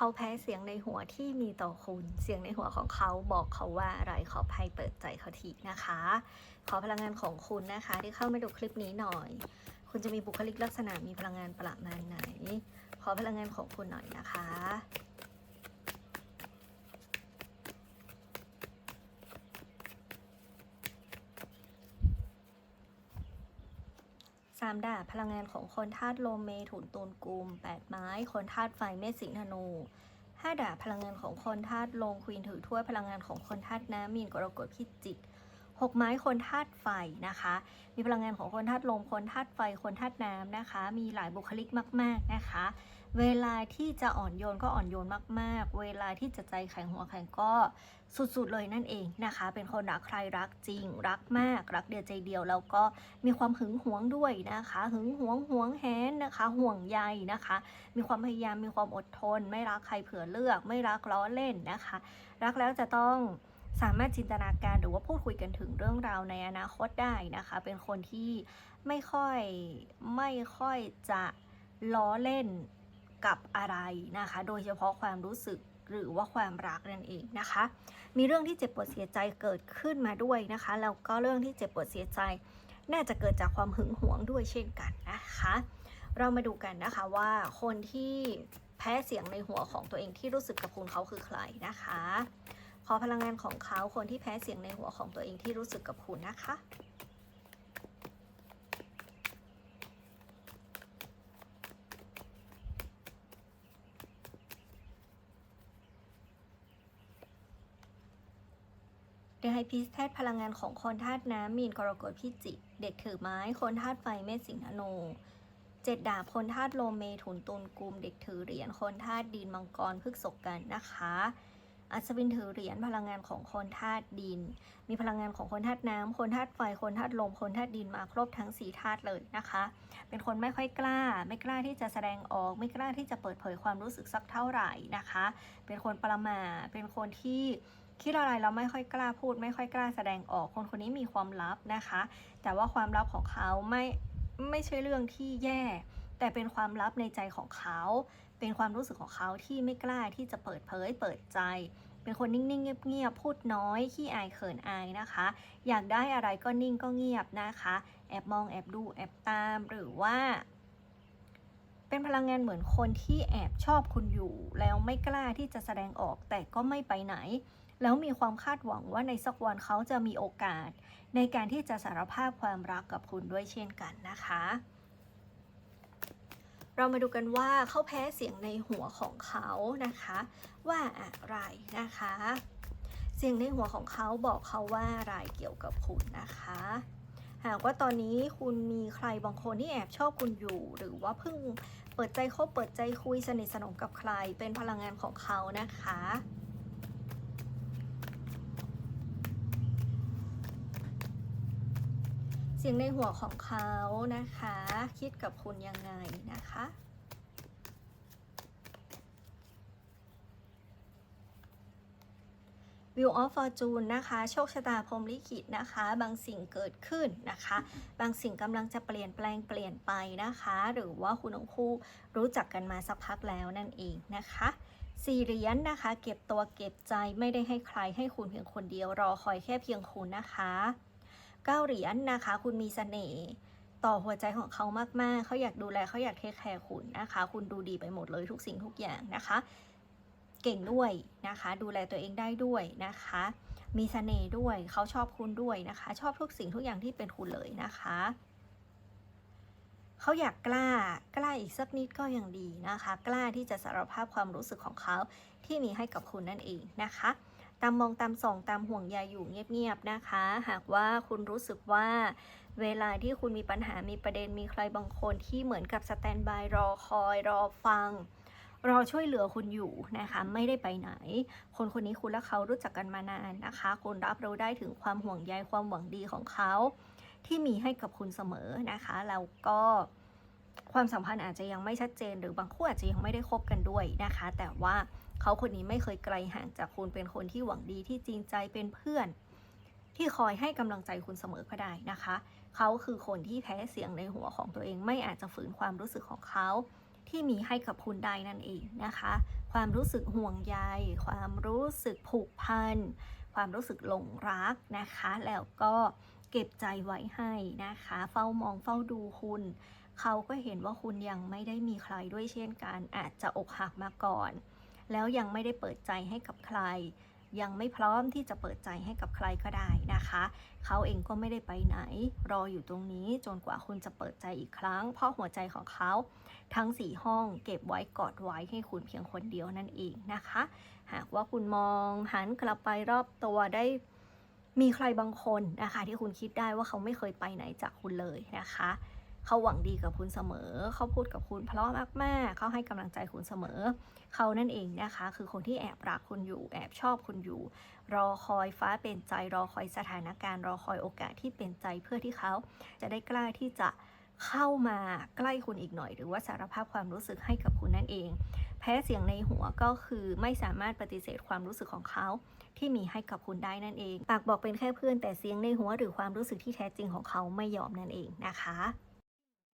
เขาแพ้เสียงในหัวที่มีต่อคุณ เสียงในหัวของเขาบอกเขาว่าอะไรขอภัยเปิดใจเขาทีนะคะ ขอพลังงานของคุณนะคะ ที่เข้ามาดูคลิปนี้หน่อย คุณจะมีบุคลิกลักษณะมีพลังงานประมาณไหน ขอพลังงานของคุณหน่อยนะคะ สามดาบพลังงานของคนธาตุลมเมถุนตูนกุมแปดไม้ คนธาตุไฟเมษสิงธนูห้าดาบพลังงานของคนธาตุลงควีนถือถ้วยพลังงานของคนธาตุน้ำมีนกรกฎพิจิกหกไม้คนธาตุไฟนะคะ มีพลังงานของคนธาตุลมคนธาตุไฟคนธาตุน้ำนะคะ มีหลายบุคลิกมาก ๆนะคะ เวลาที่จะอ่อนโยนก็อ่อนโยนมาก ๆ เวลาที่จะใจแข็งหัวแข็งก็สุดๆเลยนั่นเองนะคะ เป็นคนรักใครรักจริง รักมาก รักเดียวใจเดียวแล้วก็มีความหึงหวงด้วยนะคะ หึงหวงหวงแหนนะคะ ห่วงใยนะคะ มีความพยายามมีความอดทน ไม่รักใครเผื่อเลือก ไม่รักล้อเล่นนะคะ รักแล้วจะต้องสามารถจินตนาการหรือว่าพูดคุยกันถึงเรื่องราวในอนาคตได้นะคะ เป็นคนที่ไม่ค่อยไม่ค่อยจะล้อเล่น กับอะไรนะคะ โดยเฉพาะความรู้สึกหรือว่าความรักนั่นเองนะคะ มีเรื่องที่เจ็บปวดเสียใจเกิดขึ้นมาด้วยนะคะแล้วก็เรื่องที่เจ็บปวดเสียใจ น่าจะเกิดจากความหึงหวงด้วยเช่นกันนะคะ เรามาดูกันนะคะว่าคนที่แพ้เสียงในหัวของตัวเองที่รู้สึกกับคุณเขาคือใครนะคะ ขอพลังงานของเขาคนที่แพ้เสียงในหัวของตัวเองที่รู้สึกกับคุณนะคะ เดยวให้พิสแทศพลังงานของคนธาตุน้ำมีนกรกฎพิจิกเด็กถือไม้ คนธาตุไฟเมษสิงห์ธนูเจ็ดดาบคนธาตุลมเมถุนตุลกุม เด็กถือเหรียญคนธาตุดินมังกรพฤกษกกันนะคะ อัศวินถือเหรียญพลังงานของคนธาตุดิน มีพลังงานของคนธาตุน้ำคนธาตุไฟคนธาตุลมคนธาตุดินมาครบทั้งสี่ธาตุเลยนะคะ เป็นคนไม่ค่อยกล้า ไม่กล้าที่จะแสดงออก ไม่กล้าที่จะเปิดเผยความรู้สึกสักเท่าไหร่นะคะ เป็นคนประมาเป็นคนที่ คิดอะไรเราไม่ค่อยกล้าพูด ไม่ค่อยกล้าแสดงออก คนคนนี้มีความลับนะคะ แต่ว่าความลับของเขาไม่ไม่ใช่เรื่องที่แย่ แต่เป็นความลับในใจของเขา เป็นความรู้สึกของเขาที่ไม่กล้าที่จะเปิดเผยเปิดใจ เป็นคนนิ่งๆเงียบๆพูดน้อยขี้อายเขินอายนะคะ อยากได้อะไรก็นิ่งก็เงียบนะคะ แอบมองแอบดูแอบตามหรือว่าเป็นพลังงานเหมือนคนที่แอบชอบคุณอยู่ แล้วไม่กล้าที่จะแสดงออกแต่ก็ไม่ไปไหน แล้วมีความคาดหวังว่าในสักวันเขาจะมีโอกาส ในการที่จะสารภาพความรักกับคุณด้วยเช่นกันนะคะ เรามาดูกันว่าเขาแพ้เสียงในหัวของเขานะคะ ว่าอะไรนะคะ เสียงในหัวของเขาบอกเขาว่าอะไรเกี่ยวกับคุณนะคะหากว่าตอนนี้คุณมีใครบางคนที่แอบชอบคุณอยู่ หรือว่าเพิ่งเปิดใจคบเปิดใจคุยสนิทสนมกับใคร เป็นพลังงานของเขานะคะ เสียงในหัวของเขานะคะ คิดกับคุณยังไงนะคะ Wheel of Fortune นะคะ โชคชะตาพรหมลิขิตนะคะ บางสิ่งเกิดขึ้นนะคะ บางสิ่งกำลังจะเปลี่ยนแปลงเปลี่ยนไปนะคะ หรือว่าคุณทั้งคู่รู้จักกันมาสักพักแล้วนั่นเองนะคะสี่เหรียญนะคะ เก็บตัวเก็บใจไม่ได้ให้ใครให้คุณเพียงคนเดียวรอคอยแค่เพียงคุณนะคะ เก้าเหรียญนะคะ คุณมีเสน่ห์ต่อหัวใจของเขามากๆ เขาอยากดูแลเขาอยากเทคแคร์คุณนะคะ คุณดูดีไปหมดเลยทุกสิ่งทุกอย่างนะคะ เก่งด้วยนะคะ ดูแลตัวเองได้ด้วยนะคะ มีเสน่ห์ด้วยเขาชอบคุณด้วยนะคะ ชอบทุกสิ่งทุกอย่างที่เป็นคุณเลยนะคะเขาอยากกล้ากล้าอีกสักนิดก็ยังดีนะคะ กล้าที่จะสารภาพความรู้สึกของเขาที่มีให้กับคุณนั่นเองนะคะ ตามมองตามส่องตามห่วงใยอยู่เงียบๆนะคะ หากว่าคุณรู้สึกว่า เวลาที่คุณมีปัญหามีประเด็นมีใครบางคนที่เหมือนกับสแตนบายรอคอยรอฟังรอช่วยเหลือคุณอยู่นะคะไม่ได้ไปไหน คนคนนี้คุณและเขารู้จักกันมานานนะคะคุณรับรู้ได้ถึงความห่วงใยความหวังดีของเขา ที่มีให้กับคุณเสมอนะคะแล้วก็ความสัมพันธ์อาจจะยังไม่ชัดเจน หรือบางคู่อาจจะยังไม่ได้คบกันด้วยนะคะ แต่ว่า เขาคนนี้ไม่เคยไกลห่างจากคุณเป็นคนที่หวังดีที่จริงใจเป็นเพื่อน ที่คอยให้กำลังใจคุณเสมอก็ได้นะคะ เขาคือคนที่แพ้เสียงในหัวของตัวเองไม่อาจจะฝืนความรู้สึกของเขาที่มีให้กับคุณได้นั่นเองนะคะ ความรู้สึกห่วงใย ความรู้สึกผูกพัน ความรู้สึกหลงรักนะคะ แล้วก็เก็บใจไว้ให้นะคะ เฝ้ามองเฝ้าดูคุณ เขาก็เห็นว่าคุณยังไม่ได้มีใครด้วยเช่นกัน อาจจะอกหักมาก่อน แล้วยังไม่ได้เปิดใจให้กับใคร ยังไม่พร้อมที่จะเปิดใจให้กับใครก็ได้นะคะ เขาเองก็ไม่ได้ไปไหน รออยู่ตรงนี้จนกว่าคุณจะเปิดใจอีกครั้ง เพราะหัวใจของเขาทั้ง 4 ห้องเก็บไว้กอดไว้ให้คุณเพียงคนเดียวนั่นเองนะคะ หากว่าคุณมองหันกลับไปรอบตัวได้มีใครบางคนนะคะ ที่คุณคิดได้ว่าเขาไม่เคยไปไหนจากคุณเลยนะคะ เขาหวังดีกับคุณเสมอ เขาพูดกับคุณเพราะมากๆเขาให้กำลังใจคุณเสมอ เขานั่นเองนะคะ คือคนที่แอบรักคุณอยู่ แอบชอบคุณอยู่ รอคอยฟ้าเป็นใจ รอคอยสถานการณ์ รอคอยโอกาสที่เป็นใจเพื่อที่เขาจะได้กล้าที่จะเข้ามาใกล้คุณอีกหน่อย หรือว่าสารภาพความรู้สึกให้กับคุณนั่นเอง แพ้เสียงในหัวก็คือไม่สามารถปฏิเสธความรู้สึกของเขาที่มีให้กับคุณได้นั่นเอง ปากบอกเป็นแค่เพื่อนแต่เสียงในหัวหรือความรู้สึกที่แท้จริงของเขาไม่ยอมนั่นเองนะคะ